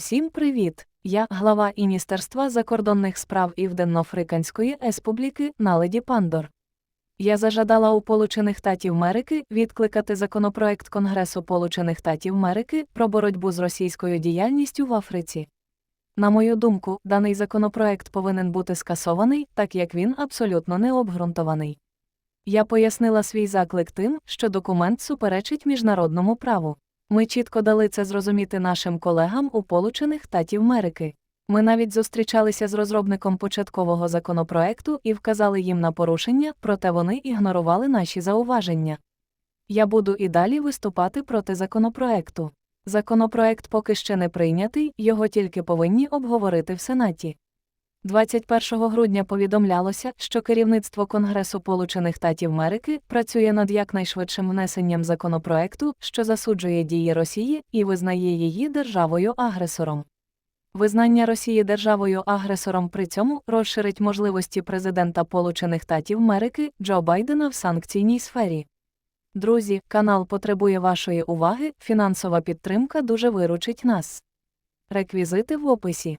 Всім привіт! Я глава Міністерства закордонних справ Південно-Африканської Республіки Наледі Пандор. Я зажадала у Получених Штатів Америки відкликати законопроект Конгресу Получених Штатів Америки про боротьбу з російською діяльністю в Африці. На мою думку, даний законопроект повинен бути скасований, так як він абсолютно необґрунтований. Я пояснила свій заклик тим, що документ суперечить міжнародному праву. Ми чітко дали це зрозуміти нашим колегам у Получених Штатів Америки. Ми навіть зустрічалися з розробником початкового законопроекту і вказали їм на порушення, проте вони ігнорували наші зауваження. Я буду і далі виступати проти законопроекту. Законопроект поки ще не прийнятий, його тільки повинні обговорити в Сенаті. 21 грудня повідомлялося, що керівництво Конгресу Получених Штатів Америки працює над якнайшвидшим внесенням законопроекту, що засуджує дії Росії і визнає її державою-агресором. Визнання Росії державою-агресором при цьому розширить можливості президента Получених Штатів Америки Джо Байдена в санкційній сфері. Друзі, канал потребує вашої уваги, фінансова підтримка дуже виручить нас. Реквізити в описі.